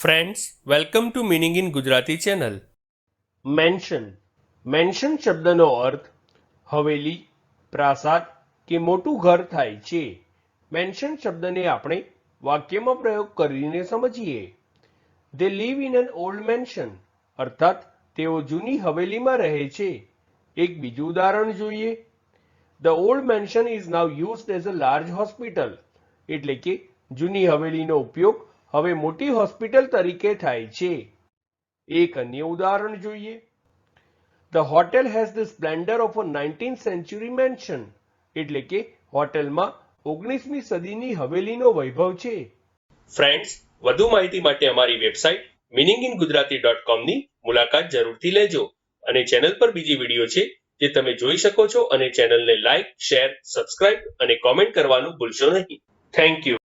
Friends welcome to meaning in Gujarati channel mansion mansion શબ્દનો અર્થ હવેલી, પ્રાસાદ કે મોટું ઘર થાય છે. મેન્શન શબ્દને આપણે વાક્યમાં પ્રયોગ કરીને સમજીએ. They live in an old mansion અર્થાત, તેઓ જૂની હવેલીમાં રહે છે. એક બીજું ઉદાહરણ જોઈએ. The old mansion is now used as a large hospital એટલે કે જૂની હવેલીનો ઉપયોગ હવે મોટી હોસ્પિટલ તરીકે થાય છે. એક અન્ય ઉદાહરણ જોઈએ. The hotel has the splendour of a nineteen century mansion એટલે કે હોટેલમાં ઓગણીસમી સદીની હવેલીનો વૈભવ છે. ફ્રેન્ડ્સ વધુ માહિતી માટે અમારી website meaning in Gujarati dot કોમની મુલાકાત જરૂરથી લેજો. અને ચેનલ પર બીજી વીડિયો છે જે તમે જોઈ શકો છો અને ચેનલને લાઇક શેર સબસ્ક્રાઇબ અને કોમેન્ટ કરવાનું ભૂલશો નહીં. Thank you